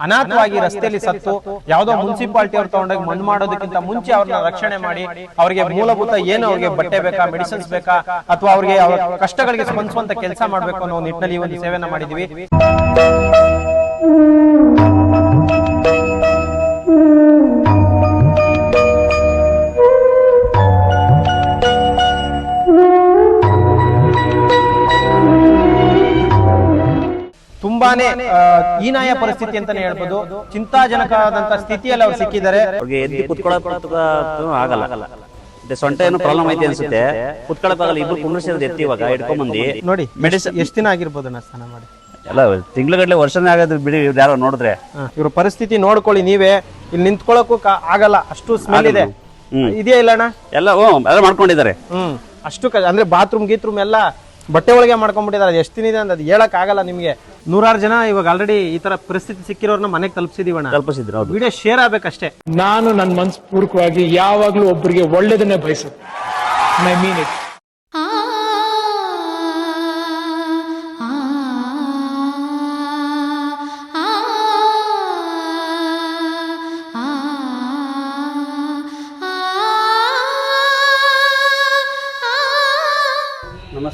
ಅನಾಥವಾಗಿ ರಸ್ತೆಯಲ್ಲಿ ಸತ್ತು ಯಾವ್ದೋ ಮುನ್ಸಿಪಾಲಿಟಿ ಅವ್ರು ತಗೊಂಡೋಗಿ ಮಣ್ಣು ಮಾಡೋದಕ್ಕಿಂತ ಮುಂಚೆ ಅವ್ರನ್ನ ರಕ್ಷಣೆ ಮಾಡಿ ಅವರಿಗೆ ಮೂಲಭೂತ ಏನು ಅವ್ರಿಗೆ ಬಟ್ಟೆ ಬೇಕಾ, ಮೆಡಿಸಿನ್ಸ್ ಬೇಕಾ, ಅಥವಾ ಅವ್ರಿಗೆ ಅವ್ರ ಕಷ್ಟಗಳಿಗೆ ಸ್ಪಂದಿಸುವಂತ ಕೆಲಸ ಮಾಡ್ಬೇಕು ಅನ್ನೋ ನಿಟ್ಟಿನಲ್ಲಿ ಒಂದು ಸೇವೆನ ಮಾಡಿದೀವಿ. ತುಂಬಾನೇ ಹೀನಾಯ ಪರಿಸ್ಥಿತಿ ಅಂತಾನೆ ಹೇಳ್ಬೋದು. ಚಿಂತಾಜನಕವಾದಂತ ಸ್ಥಿತಿಯಲ್ಲಿ ಅವ್ರು ಸಿಕ್ಕಿದ್ದಾರೆ. ಅವ್ರಿಗೆ ಎದ್ದು ಕುತ್ಕೊಳ್ಳೋದು ಆಗಲ್ಲ. ಸೊಂಟ ಏನೋ ಪ್ರಾಬ್ಲಮ್ ಐತೆ ಅನ್ಸುತ್ತೆ. ಕುತ್ಕೊಳ್ಳೋಕ್ಕಾಗಲ್ಲ ಇಬ್ರು ಕುಂಡ್ರಿಸಿರೋದು ಎತ್ತಿ ಇವಾಗ ಹಿಡ್ಕೊಂಬಂದಿ. ನೋಡಿ ಮೆಡಿಸಿನ್ ಎಷ್ಟು ದಿನ ಆಗಿರ್ಬೋದು ನಾ ಸ್ನಾನ ಮಾಡಿ? ಎಲ್ಲ ತಿಂಗಳಗಟ್ಟಲೆ ವರ್ಷನೇ ಆಗೋದು ಬಿಡಿ ಇವ್ರು ಯಾರೋ ನೋಡಿದ್ರೆ. ಇವ್ರ ಪರಿಸ್ಥಿತಿ ನೋಡ್ಕೊಳ್ಳಿ ನೀವೇ. ಇಲ್ಲಿ ನಿಂತ್ಕೊಳ್ಳೋಕ್ಕೂ ಆಗಲ್ಲ. ಅಷ್ಟು ಸ್ಮೆಲ್ ಇದೆ. ಇದೆಯಾ ಇಲ್ಲ ಅಣ್ಣ? ಎಲ್ಲ ಮಾಡ್ಕೊಂಡಿದ್ದಾರೆ. ಹ್ಮ್. ಅಷ್ಟು ಅಂದ್ರೆ ಬಾತ್ರೂಮ್ ಗೀತ್ರೂಮ್ ಎಲ್ಲ ಬಟ್ಟೆ ಒಳಗೆ ಮಾಡ್ಕೊಂಡ್ಬಿಟ್ಟಿದ್ದಾರೆ ಅದು ಎಷ್ಟು ದಿನ ಇದೆ ಅಂತ ಅದು ಹೇಳಕ್ ಆಗಲ್ಲ ನಿಮ್ಗೆ. ನೂರಾರು ಜನ ಇವಾಗ ಆಲ್ರೆಡಿ ಈ ತರ ಪರಿಸ್ಥಿತಿ ಸಿಕ್ಕಿರೋರ್ನ ಮನೆಗೆ ತಲುಪಿಸಿದೀವಣ್ಣ ತಲುಪಿಸಿದ್ರು ಹೌದು. ವಿಡಿಯೋ ಶೇರ್ ಆಗ್ಬೇಕಷ್ಟೇ. ನಾನು ನನ್ನ ಮನಸ್ಪೂರ್ವಕವಾಗಿ ಯಾವಾಗಲೂ ಒಬ್ಬರಿಗೆ ಒಳ್ಳೇದನ್ನೇ ಬಯಸುತ್ತೆ ಐ ಮೀನ್ ಇಟ್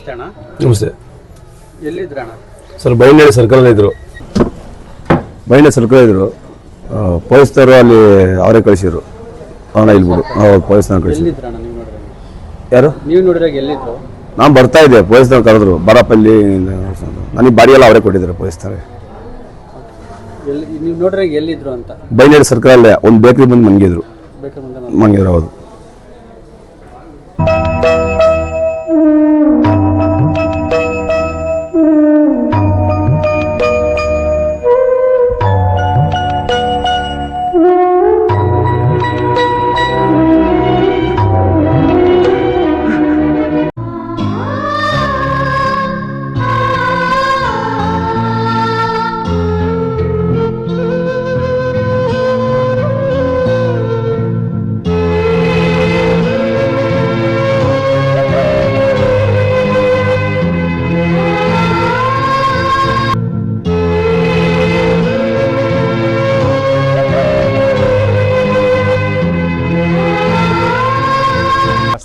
ನಮಸ್ತೆ ಅಣ್ಣ. ನಮಸ್ತೆ. ಎಲ್ಲಿದ್ರ ಅಣ್ಣ? ಸರ್ ಬೈಂಡಳ್ಳಿ ಸರ್ಕಲ್ ಇದ್ರು. ಬೈಂಡಳ್ಳಿ ಸರ್ಕಲ್ ಇದ್ರು. ಪೊಲೀಸ್ನವರು ಅಲ್ಲಿ ಅವರೇ ಕಳಿಸಿದ್ರು. ಅವನ ಇಲ್ಲಿ ಬಿಡು. ಅವ್ರು ಪೊಲೀಸ್ನವ್ರು ಕಳಿಸಿದ್ರು. ಎಲ್ಲಿದ್ರ ಅಣ್ಣ ನೀವು ನೋಡಿದ್ರೆ? ಯಾರು? ನೀವು ನೋಡಿದಾಗ ಎಲ್ಲಿದ್ರು? ನಾನು ಬರ್ತಾ ಇದ್ದೆ. ಪೊಲೀಸ್ನವ್ರು ಕರೆದ್ರು. ಬರಪಲ್ಲಿ ನನಗೆ ಬಾಡಿ ಎಲ್ಲ ಅವರೇ ಕೊಟ್ಟಿದ್ದಾರೆ ಪೊಲೀಸ್ನವ್ರೆ. ಎಲ್ಲಿ ನೀವು ನೋಡಿದಾಗ ಎಲ್ಲಿದ್ರು ಅಂತ? ಬೈನಹಳ್ಳಿ ಸರ್ಕಲ್ ಅಲ್ಲೇ ಒಂದು ಬೇಕರಿ ಬಂದು ಮನ್ಗಿದ್ರು. ಬೇಕಾದ್ರೆ ಮನ್ಗಿದ್ರು ಹೌದು.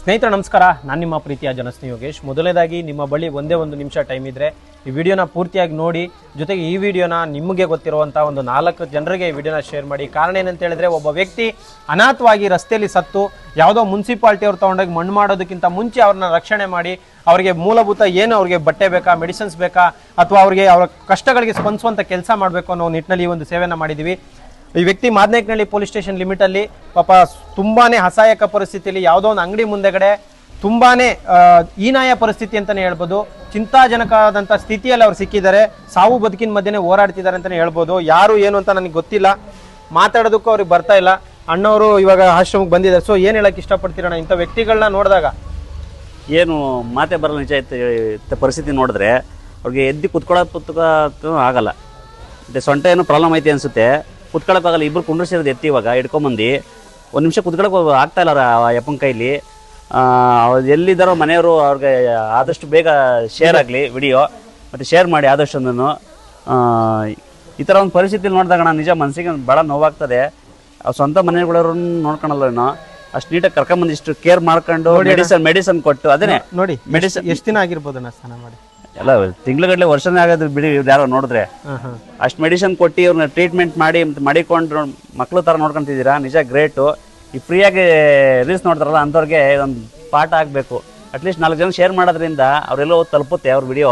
ಸ್ನೇಹಿತರೆ, ನಮಸ್ಕಾರ. ನಾನು ನಿಮ್ಮ ಪ್ರೀತಿಯ ಜನಸ್ನೇಹಿ ಯೋಗೇಶ್. ಮೊದಲನೇದಾಗಿ, ನಿಮ್ಮ ಬಳಿ ಒಂದೇ ಒಂದು ನಿಮಿಷ ಟೈಮ್ ಇದ್ರೆ ಈ ವಿಡಿಯೋನ ಪೂರ್ತಿಯಾಗಿ ನೋಡಿ. ಜೊತೆಗೆ ಈ ವಿಡಿಯೋನ ನಿಮಗೆ ಗೊತ್ತಿರುವಂಥ ಒಂದು ನಾಲ್ಕು ಜನರಿಗೆ ಈ ವಿಡಿಯೋನ ಶೇರ್ ಮಾಡಿ. ಕಾರಣ ಏನಂತ ಹೇಳಿದ್ರೆ, ಒಬ್ಬ ವ್ಯಕ್ತಿ ಅನಾಥವಾಗಿ ರಸ್ತೆಯಲ್ಲಿ ಸತ್ತು, ಯಾವುದೋ ಮುನ್ಸಿಪಾಲ್ಟಿ ಅವ್ರು ತೊಗೊಂಡೋಗಿ ಮಣ್ಣು ಮಾಡೋದಕ್ಕಿಂತ ಮುಂಚೆ ಅವ್ರನ್ನ ರಕ್ಷಣೆ ಮಾಡಿ, ಅವರಿಗೆ ಮೂಲಭೂತ ಏನು ಅವ್ರಿಗೆ ಬಟ್ಟೆ ಬೇಕಾ ಮೆಡಿಸಿನ್ಸ್ ಬೇಕಾ, ಅಥವಾ ಅವರಿಗೆ ಅವರ ಕಷ್ಟಗಳಿಗೆ ಸ್ಪಂದಿಸುವಂಥ ಕೆಲಸ ಮಾಡಬೇಕು ಅನ್ನೋ ನಿಟ್ಟಿನಲ್ಲಿ ಈ ಒಂದು ಸೇವೆಯನ್ನು ಮಾಡಿದ್ದೀವಿ ಈ ವ್ಯಕ್ತಿ ಮಾದನೇಕನಹಳ್ಳಿ ಪೊಲೀಸ್ ಸ್ಟೇಷನ್ ಲಿಮಿಟ್ ಅಲ್ಲಿ ಪಾಪ ತುಂಬಾನೇ ಅಸಹಾಯಕ ಪರಿಸ್ಥಿತಿಯಲ್ಲಿ ಯಾವುದೋ ಒಂದು ಅಂಗಡಿ ಮುಂದೆಗಡೆ ತುಂಬಾನೇ ಹೀನಾಯ ಪರಿಸ್ಥಿತಿ ಅಂತಲೇ ಹೇಳ್ಬೋದು. ಚಿಂತಾಜನಕವಾದಂಥ ಸ್ಥಿತಿಯಲ್ಲಿ ಅವ್ರು ಸಿಕ್ಕಿದ್ದಾರೆ. ಸಾವು ಬದುಕಿನ ಮಧ್ಯೆ ಹೋರಾಡ್ತಿದ್ದಾರೆ ಅಂತಲೇ ಹೇಳ್ಬೋದು. ಯಾರು ಏನು ಅಂತ ನನಗೆ ಗೊತ್ತಿಲ್ಲ. ಮಾತಾಡೋದಕ್ಕೂ ಅವ್ರಿಗೆ ಬರ್ತಾ ಇಲ್ಲ. ಅಣ್ಣವರು ಇವಾಗ ಆಶ್ರಮಕ್ಕೆ ಬಂದಿದ್ದಾರೆ. ಸೊ ಏನು ಹೇಳಕ್ಕೆ ಇಷ್ಟಪಡ್ತೀರಣ್ಣ? ಇಂಥ ವ್ಯಕ್ತಿಗಳನ್ನ ನೋಡಿದಾಗ. ಏನು ಮಾತೆ ಬರಲ್ಲ ನಿಜ ಇತ್ತು ಪರಿಸ್ಥಿತಿ ನೋಡಿದ್ರೆ, ಅವ್ರಿಗೆ ಎದ್ದು ಕುತ್ಕೊಳ್ಳೋ ಕುತ್ಕೊಳ್ಳೋಕೆ ಆಗಲ್ಲ. ಮತ್ತು ಸೊಂಟ ಏನು ಪ್ರಾಬ್ಲಮ್ ಐತೆ ಅನ್ಸುತ್ತೆ. ಕುತ್ಕೊಳ್ಳೋಕ್ಕಾಗಲ್ಲ ಇಬ್ರು ಕುಂಡ್ರಿಸಿರೋದು ಎತ್ತಿ ಇವಾಗ ಹಿಡ್ಕೊಂಬಂದು. ಒಂದು ನಿಮಿಷ ಕುತ್ಕೊಳ್ಳೋಕೆ ಆಗ್ತಾ ಇಲ್ಲ ಆ ಯಪ್ಪನ ಕೈಲಿ. ಅವ್ರು ಎಲ್ಲಿದ್ದಾರೋ ಮನೆಯವರು ಅವ್ರಿಗೆ ಆದಷ್ಟು ಬೇಗ ಶೇರ್ ಆಗಲಿ ವಿಡಿಯೋ ಮತ್ತು ಶೇರ್ ಮಾಡಿ ಆದಷ್ಟೊಂದನ್ನು. ಈ ಥರ ಒಂದು ಪರಿಸ್ಥಿತಿಲಿ ನೋಡಿದಾಗ ನಾನು ನಿಜ ಮನಸ್ಸಿಗೆ ಭಾಳ ನೋವಾಗ್ತದೆ. ಅವ್ರ ಸ್ವಂತ ಮನೆಗಳವ್ರು ನೋಡ್ಕೊಳಲ್ಲ ಏನೋ ಅಷ್ಟು ನೀಟಾಗಿ ಕರ್ಕೊಂಬಂದು ಇಷ್ಟು ಕೇರ್ ಮಾಡ್ಕೊಂಡು ಮೆಡಿಸನ್ ಮೆಡಿಸನ್ ಕೊಟ್ಟು ಅದೇ ನೋಡಿ ಮೆಡಿಸನ್ ಎಷ್ಟು ದಿನ ಆಗಿರ್ಬೋದು ಸ್ನಾನ ಮಾಡಿ? ಎಲ್ಲ ತಿಂಗ್ಳುಗಟ್ಲೆ ವರ್ಷನೇ ಆಗೋದು ಬಿಡಿ ಇವ್ರು ಯಾರೋ ನೋಡಿದ್ರೆ. ಅಷ್ಟು ಮೆಡಿಸಿನ್ ಕೊಟ್ಟು ಇವ್ರನ್ನ ಟ್ರೀಟ್ಮೆಂಟ್ ಮಾಡಿ ಮಾಡಿಕೊಂಡು ಮಕ್ಳು ಥರ ನೋಡ್ಕೊಂತಿದ್ದೀರಾ? ನಿಜ ಗ್ರೇಟು ಈ ಫ್ರೀಯಾಗಿ ರೀಲ್ಸ್ ನೋಡ್ತಾರಲ್ಲ ಅಂಥವ್ರಿಗೆ ಒಂದು ಪಾಠ ಆಗಬೇಕು. ಅಟ್ಲೀಸ್ಟ್ ನಾಲ್ಕು ಜನ ಶೇರ್ ಮಾಡೋದ್ರಿಂದ ಅವರೆಲ್ಲೋ ತಲುಪುತ್ತೆ ಅವ್ರ ವಿಡಿಯೋ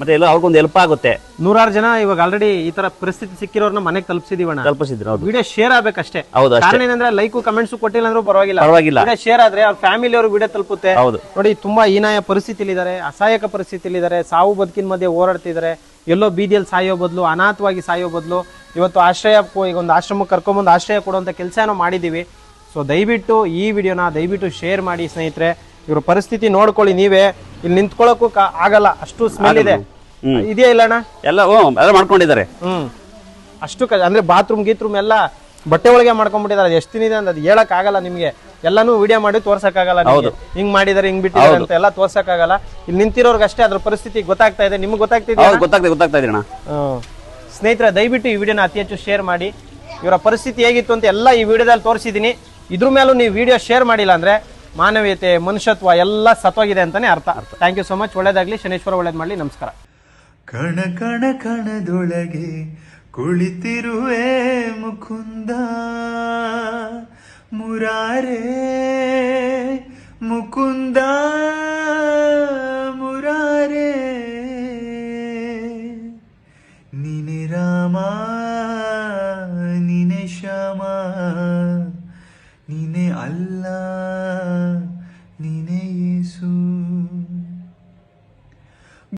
ಮತ್ತೆ ಎಲ್ಲ ಅವ್ರಿಗೊಂದು ಹೆಲ್ಪ್ ಆಗುತ್ತೆ. ನೂರಾರು ಜನ ಇವಾಗ ಆಲ್ರೆಡಿ ಈ ತರ ಪರಿಸ್ಥಿತಿ ಸಿಕ್ಕಿರೋರ್ನ ಮನೆಗೆ ತಲುಪಿಸಿದೀವಣ್ಣ. ತಲುಪಿಸಿದ್ರು ಹೌದು. ವಿಡಿಯೋ ಶೇರ್ ಆಗ್ಬೇಕಷ್ಟೇ. ಹೌದು ಅಷ್ಟೇ. ಕಾರಣ ಏನಂದ್ರೆ ಲೈಕ್ ಕಮೆಂಟ್ಸ್ ಕೊಟ್ಟಿಲ್ಲ ಅಂದ್ರೂ ಪರವಾಗಿಲ್ಲ. ಪರವಾಗಿಲ್ಲ. ವಿಡಿಯೋ ಶೇರ್ ಆದ್ರೆ ಅವ್ರ ಫ್ಯಾಮಿಲಿ ಅವ್ರಿಗೆ ವಿಡಿಯೋ ತಲುಪುತ್ತೆ. ಹೌದು. ನೋಡಿ ತುಂಬಾ ಹೀನಾಯ ಪರಿಸ್ಥಿತಿಲಿದ್ದಾರೆ ಅಸಹಾಯಕ ಪರಿಸ್ಥಿತಿಲಿದ್ದಾರೆ ಸಾವು ಬದುಕಿನ ಮಧ್ಯೆ ಹೋರಾಡ್ತಿದ್ದಾರೆ. ಎಲ್ಲೋ ಬೀದಿಯಲ್ಲಿ ಸಾಯೋ ಬದಲು ಅನಾಥವಾಗಿ ಸಾಯೋ ಬದಲು ಇವತ್ತು ಆಶ್ರಯ ಕೊ- ಈಗ ಒಂದು ಆಶ್ರಮಕ್ಕೆ ಕರ್ಕೊಂಬಂದು ಆಶ್ರಯ ಕೊಡುವಂಥ ಕೆಲಸ ಏನೋ ಮಾಡಿದ್ದೀವಿ ಸೊ ದಯವಿಟ್ಟು ಈ ವಿಡಿಯೋನ ದಯವಿಟ್ಟು ಶೇರ್ ಮಾಡಿ ಸ್ನೇಹಿತರೆ. ಇವ್ರ ಪರಿಸ್ಥಿತಿ ನೋಡ್ಕೊಳ್ಳಿ ನೀವೇ. ಇಲ್ಲಿ ನಿಂತ್ಕೊಳ್ಳೋಕು ಆಗಲ್ಲ. ಅಷ್ಟು ಸ್ಮೆಲ್ ಇದೆ. ಇದೆಯಾ ಇಲ್ಲ ಅಣ್ಣ? ಎಲ್ಲ ಎಲ್ಲ ಮಾಡ್ಕೊಂಡಿದ್ದಾರೆ. ಹ್ಮ್. ಅಷ್ಟು ಅಂದ್ರೆ ಬಾತ್ರೂಮ್ ಗೀತ್ರೂಮ್ ಎಲ್ಲ ಬಟ್ಟೆ ಒಳಗೆ ಮಾಡ್ಕೊಂಡ್ಬಿಟ್ಟಿದ್ದಾರೆ. ಅದು ಎಷ್ಟು ದಿನ ಇದೆ ಅಂತ ಅದು ಹೇಳಕ್ ಆಗಲ್ಲ ನಿಮ್ಗೆ. ಎಲ್ಲಾನು ವಿಡಿಯೋ ಮಾಡಿ ತೋರ್ಸಕ್ಕಾಗಲ್ಲ ನಿಮ್ಗೆ. ಹಿಂಗ್ ಮಾಡಿದಾರೆ ಹಿಂಗ್ ಬಿಟ್ಟಿದ್ದಾರೆ ಅಂತ ಎಲ್ಲ ತೋರ್ಸಕ್ಕಾಗಲ್ಲ. ಇಲ್ಲಿ ನಿಂತಿರೋರ್ಗೆ ಅಷ್ಟೇ ಅದ್ರ ಪರಿಸ್ಥಿತಿ ಗೊತ್ತಾಗ್ತಾ ಇದೆ. ನಿಮ್ಗೆ ಗೊತ್ತಾಗ್ತಿದೆ ಹೌದು ಗೊತ್ತಾಗ್ತದೆ ಗೊತ್ತಾಗ್ತಾ ಇದೆ ಅಣ್ಣ. ಸ್ನೇಹಿತರ ದಯವಿಟ್ಟು ಈ ವಿಡಿಯೋನ ಅತಿ ಹೆಚ್ಚು ಶೇರ್ ಮಾಡಿ. ಇವರ ಪರಿಸ್ಥಿತಿ ಹೇಗಿತ್ತು ಅಂತ ಎಲ್ಲ ಈ ವಿಡಿಯೋದಲ್ಲಿ ತೋರಿಸಿದ್ದೀನಿ. ಇದ್ರ ಮೇಲೂ ನೀವು ವಿಡಿಯೋ ಶೇರ್ ಮಾಡಿಲ್ಲ ಅಂದ್ರೆ ಮಾನವೀಯತೆ, ಮನುಷ್ಯತ್ವ ಎಲ್ಲ ಸತ್ವಾಗಿದೆ ಅಂತಾನೆ ಅರ್ಥ. ಥ್ಯಾಂಕ್ ಯು ಸೊ ಮಚ್ ಒಳ್ಳೇದಾಗ್ಲಿ. ಶನೇಶ್ವರ ಒಳ್ಳೇದ್ ಮಾಡಲಿ. ನಮಸ್ಕಾರ. ಕಣ ಕಣ, ಕಣದೊಳಗೆ ಕುಳಿತಿರುವೆ ಮುಕುಂದ. ಮುರಾರೇ ಮುಕುಂದ. ಮುರಾರೇ. ನೀನೆ ರಾಮ, ನೀನೆ ಶ್ಯಾಮ, ನೀನೆ ಅಲ್ಲ.